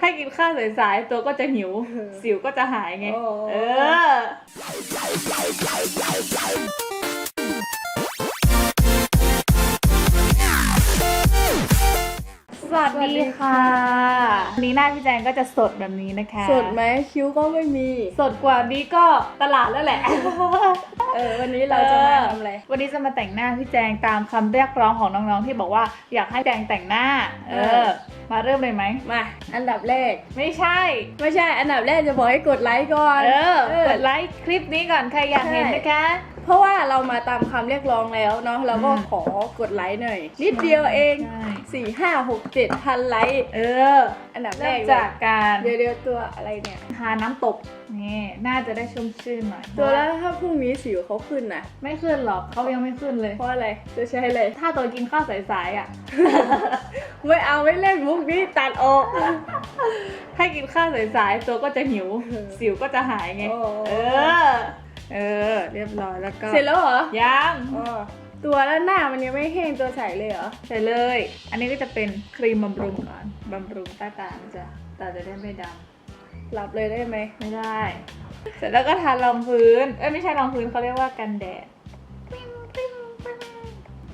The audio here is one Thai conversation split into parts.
ให้กินข้าวสายๆตัวก็จะหิว สิวก็จะหายไงโอ้เออ สวัสดีค่ะ วันนี้หน้าพี่แจงก็จะสดแบบนี้นะคะ สดไหมคิ้วก็ไม่มี สดกว่านี้ก็ตลาดแล้วแหละ เออ วันนี้เราจะมาทำอะไร วันนี้จะมาแต่งหน้าพี่แจงตามคำเรียกร้องของน้องๆที่บอกว่าอยากให้แจงแต่งหน้า เอเอออ มาเริ่มเลยไหม มา อันดับแรก ไม่ใช่ ไม่ใช่ อันดับแรกจะบอกให้กดไลค์ก่อน เออเออกดไลค์คลิปนี้ก่อน ใครอยากเห็นนะคะ เพราะว่าเรามาตามคำเรียกร้องแล้วเนาะเราก็อืมขอกดไลค์หน่อย นิดเดียวเองใช่ สี่ห้าหกเจ็ดพันไลค์เออ อันดับแรเริ่กมเลยจากการเดี๋ยวเดี๋ยวตัวอะไรเนี่ย ทาน้ำตกนี่น่าจะได้ชุ่มชื่นหน่อยตัวแล้วถ้าพรุ่งนี้สิวเขาขึ้นนะไม่ขึ้นหรอกเขายังไม่ขึ้นเลย เพราะอะไรจะใช้อะไร ถ้าตัวกินข้าวสายๆอะ ไม่เอาไม่เล่นมุกนี้ตัดออกให้กินข้าวสายๆตัวก็จะหิวเออสิวก็จะหายไง โอ้ เออ เออ เรียบร้อยแล้วก็เสร็จแล้วเหรอ ยังอ๋อตัวแล้วหน้ามันยังไม่แห้งตัวใสเลยเหรอ ใส่เลย อันนี้ก็จะเป็นครีมบำรุงก่อนบำรุงใต้ตานะจ้ะตาจะได้ไม่ดหลับเลยได้ไหมำไม่ได้ เสร็จแล้วก็ทารองพื้น เอ้ยไม่ใช่รองพื้นเขาเรียกว่ากันแดด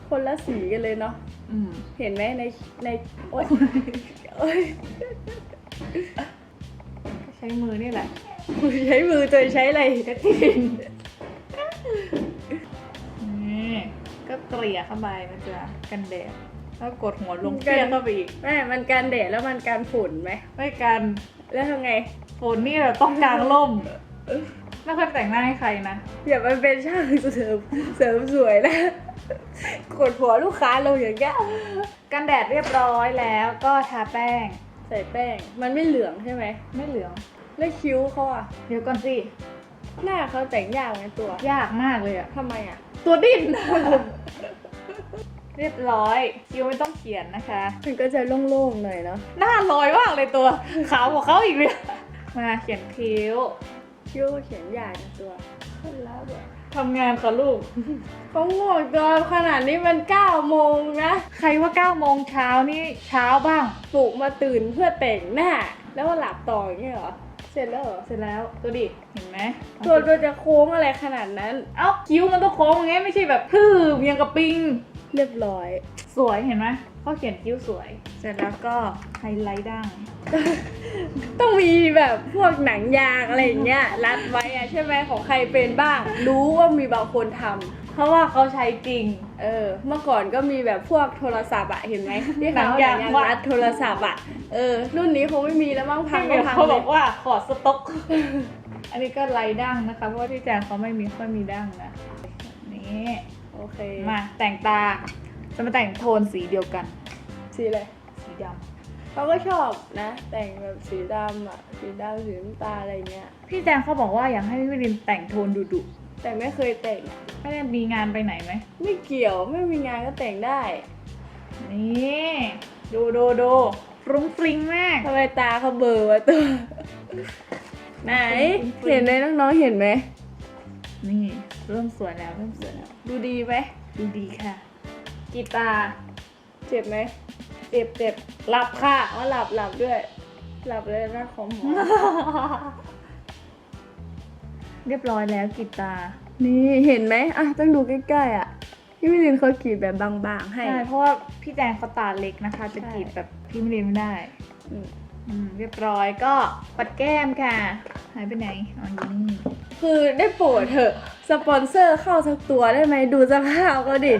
คนละสีกันเลยเนาะ อืม เห็นไหมในในโอ๊ยโอ๊ยใช้มือนี่แหละ ใช้มือตัวใช้อะไรกระทินนี่ก็เกลี่ยเข้าไปนะจ๊ะกันแดดแล้วกดหัวลงเปี้ยเข้าไปอีกแม่มันกันแดดแล้วมันกันฝุ่นไหมไม่กันแล้วทำไงฝนนี่เราต้องกางร่มไม่เคยแต่งหน้าให้ใครนะอย่ามันเป็นช่างเสริมเสริมสวยนะกดหัวลูกค้าลงอย่างเงี้ยกันแดดเรียบร้อยแล้วก็ทาแป้ง ใส่แป้ง มันไม่เหลืองใช่ไหมไม่เหลือง แล้วคิ้วเขาอะเดี๋ยวก่อนสิ หน้าเขาแต่งยากไหมตัวยากมากเลยอะทำไมอะตัวดิ้น เรียบร้อยคิ้วไม่ต้องเขียนนะคะ มันก็จะโล่งๆหน่อยเนาะหน้าลอยมากเลยตัว ขาวกว่าเขาอีกเลยมาเขียนคิ้วคิ้วก็เขียนยากนะตัวคนละแบบทำงานค่ะลูกเขาโง่เกินขนาดนี้มันเก้าโมงนะ ใครว่า9โมงเช้านี่เช้าบ้าง ปลุกมาตื่นเพื่อแต่งหน้า แล้วมาหลับต่ออย่างเงี้ยเหรอ เสร็จแล้วเหรอเสร็จแล้วตัวดิเห็นไหมตัวตัวจะโค้งอะไรขนาดนั้น เอ้าคิ้วมันต้องโค้งอย่างงี้ไม่ใช่แบบทื่อเมียงกับปิง เรียบร้อย สวยเห็นไหมเขาเขียนคิ้วสวย เสร็จแล้วก็ไฮไลท์ดั้งต้องมีแบบพวกหนังยางอะไรอย่างเงี้ยรัดไว้อะใช่ไหมของใครเป็นบ้าง รู้ว่ามีบางคนทำ เพราะว่าเขาใช้จริง เออ เมื่อก่อนก็มีแบบพวกโทรศัพท์อะเห็นไหมที่หนัเขางเอาหนัยางงยางวัดรัดโทรศัพท์อะเออ รุ่นนี้คงไม่มีแล้วมั้งพังพี่ก็เมียพังเขาเลบอยกว่าขอสต็อก อันนี้ก็ไลท์ดั้งนะคะ เพราะว่าที่แจงเขาไม่มีค่อยมีดั้งนะ นี่โอเคมาแต่งตา จะมาแต่งโทนสีเดียวกัน สีอะไรสีดเขาก็ชอบนะ แต่งแบบสีดำอะสีดำสีน้ำตาลอะไรเงี้ยำพี่แจงเขาบอกว่าอยากให้พี่วิรินแต่งโทนดุดุ แต่ไม่เคยแต่งๆไม่ได้มีงานไปไหนไหม ไม่เกี่ยวไม่มีงานก็แต่งได้นี่ ดูดูดูฟรุ้งฟริ้งมาก ทำไมตาเขาเบลอวะตัว ไหน เห็นไหมน้องๆเห็นไหม นี่ เริ่มสวยแล้วเริ่มสวยแล้ว ดูดีไหมดูดีค่ะกีตาร์เจ็บไหมเจ็บเจ็บหลับค่ะอ๋อหลับหลับด้วย หลับเลยนะของหมอ เรียบร้อยแล้วกีตาร์นี่เห็นไหมอะต้องดูใกล้ๆอะพี่มิลินเขากรีดแบบบางๆ ให้ ใช่เพราะว่าพี่แจงเขาตาเล็กนะคะ จะใช่กรีดแบบพี่มิลินไม่ได้อืมอืมเรียบร้อยก็ปัดแก้มค่ะ หายไปไหนอ๋ออยู่นี่คือได้โปรดเถอะ สปอนเซอร์เข้าสักตัวได้ไหมดูสภาพเขาดิ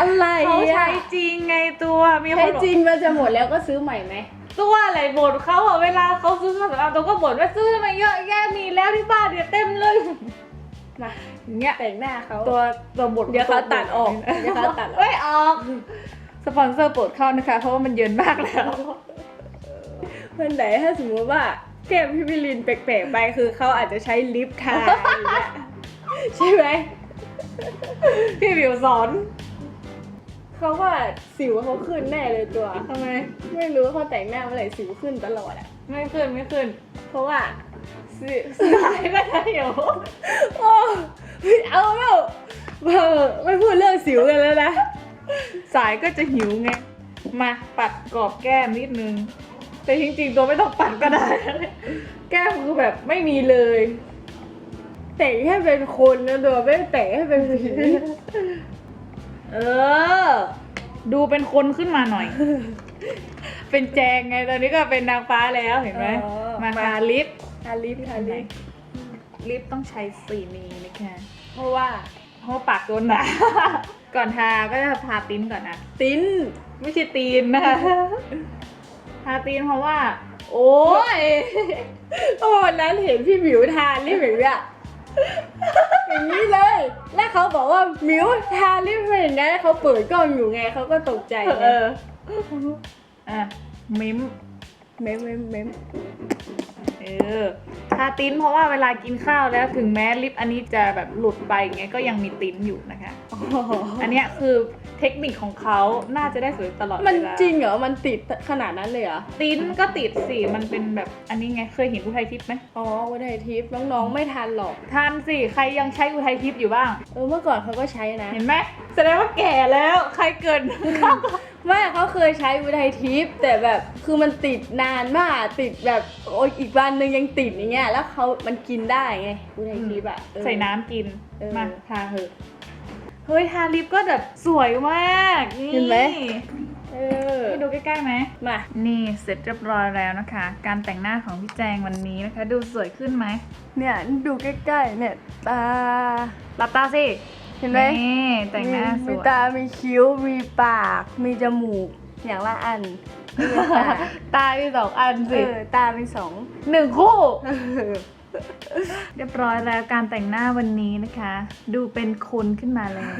อะไรเขาอะใช้จริงไงตัวมีคใช้นบอก จริงมันจะหมดแล้วก็ซื้อใหม่ไหม ตัวอะไรบ่นเขาอะเวลาเขาซื้อเครื่องสำอางตัวก็บ่นว่าซื้อทำไมเยอะแยะมีแล้วที่บ้านเนี่ยเต็มเลยมาอย่างเงี้ยแต่งหน้าเขาตัวตัวบทเดี๋ยวเขาตัดออกเดี๋ยวเขาตัดออกไม่ออกสปอนเซอร์โปรดเข้านะคะ เพราะว่ามันเยินมากแล้วเพื่อนไหนถ้าสมมติว่าแก้มพี่มิลินแปลกๆไปคือเขาอาจจะใช้ลิปทาอย่างเงี้ยใช่ไหมพี่วิวสอน เขาว่าสิวเขาขึ้นแน่เลยตัวทำไม ไม่รู้เขาแต่งหน้าเมื่อไหร่สิวขึ้นตลอดอะไม่ขึ้นไม่ขึ้น เพราะว่าสิสายก็ได้อยู่โอ้ไม่เอาแล้วเออไม่พูดเรื่องสิวกันแล้วนะ สายก็จะหิวไง มาปัดกรอบแก้มนิดนึง แต่จริงๆตัวไม่ต้องปัดก็ได้ แก้มคือแบบไม่มีเลย แต่งให้เป็นคนนะตัวไม่ได้แต่งให้เป็นผี เออ ดูเป็นคนขึ้นมาหน่อย เป็นแจงไง ตอนนี้ก็เป็นนางฟ้าแล้วเห็นไหม อ๋อ มาทาลิปทาลิปทาลิปลิปต้องใช้สีนี้นะคะเพราะว่าเพราะว่าปากโดนหนา ก่อนทาก็จะทาติ้นก่อนนะ ติ้น ไม่ใช่ตีนนะคะ ทาตีนเพราะว่า โอ้ย โอ้วันนั้นเห็นพี่หมิวทาลิปอย่างเงี้ย อย่างนี้เลย แล้วเขาบอกว่าหมิวทาลิปเป็นอย่างนี้นเขาเปิดกล้องอยู่ไงเขาก็ตกใจไงเอออะมิมเม้มเม้มเม้มเออทาติ้นเพราะว่าเวลากินข้าวแล้วถึงแม้ลิปอันนี้จะแบบหลุดไปอย่างเงี้ยก็ยังมีติ้นอยู่นะคะ อันเนี้ยคือ เทคนิคของเขาน่าจะได้สวยตลอดมันเวลาจริงเหรอ มันติดขนาดนั้นเลยเหรอ ติ้นก็ติดสิมันเป็นแบบอันนี้ไงเคยเห็นอุทัยทิพย์ไหมอ๋อวันไทยทิพย์น้องๆไม่ทันหรอก ทานสิใครยังใช้อุทัยทิพย์อยู่บ้าง เออเมื่อก่อนเขาก็ใช้นะ เห็นไหมแสดงว่าแก่แล้วใครเกินไม่เขาเคยใช้อุทัยทิพย์แต่แบบคือมันติดนานมากติดแบบโอ้ยอีกวันหนึ่งยังติดอย่างเงี้ยแล้วเขามันกินได้ไงอุทัยทิพย์อะเออใส่น้ำกินเออ มาทาเถอะ เฮ้ยทาลิปก็แบบสวยมาก นี่เห็นไหม เออ ให้ดูใกล้ๆไหม มา นี่เสร็จเรียบร้อยแล้วนะคะ การแต่งหน้าของพี่แจงวันนี้นะคะ ดูสวยขึ้นไหมเนี่ยดูใกล้ๆเนี่ยตา หลับตาสิ เห็นไหมนี่แต่งหน้าสมีวยตา มีคิ้ว มีปาก มีจมูก อย่างละอันมีปากตามีสองอันเอสิอตามีสองหนึ่งคู่ เรียบร้อยแล้วการแต่งหน้าวันนี้นะคะ ดูเป็นคนขึ้นมาแล้ว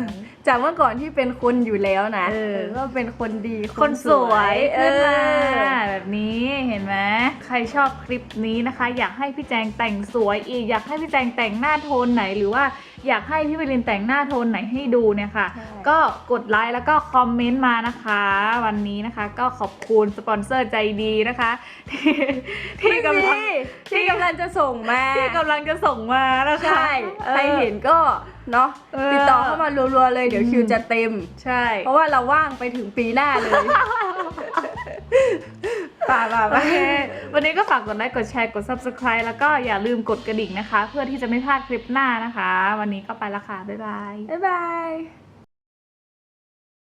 จากเมื่อก่อนที่เป็นคนอยู่แล้วนะเออ ก็เป็นคนดีคนสวยเอขึ้นมาอ แบบนี้เห็นไหมใครชอบคลิปนี้นะคะ อยากให้พี่แจงแต่งสวยอีก อยากให้พี่แจงแต่งหน้าโทนไหนหรือว่าอยากให้พี่วิลินแต่งหน้าโทนไหนให้ดูเนี่ยค่ะ ใช่ ก็กดไลค์แล้วก็คอมเมนต์มานะคะ วันนี้นะคะ ก็ขอบคุณสปอนเซอร์ใจดีนะคะที่ที่กำลังที่กำลังจะส่งมาที่กำลังจะส่งมานะคะใช่ออใครเห็นก็เนาะเออ ติดต่อเข้ามารัวๆเลยเดี๋ยวคิวจะเต็ม ใช่ เพราะว่าเราว่างไปถึงปีหน้าเลย ป่าป่าโอป่าเควันนี้ก็ฝากกดไลค์กดแชร์กด subscribe แล้วก็อย่าลืมกดกระดิ่งนะคะ เพื่อที่จะไม่พลาดคลิปหน้านะคะ วันนี้ก็ไปละค่ะบ๊ายบาย บ๊ายบาย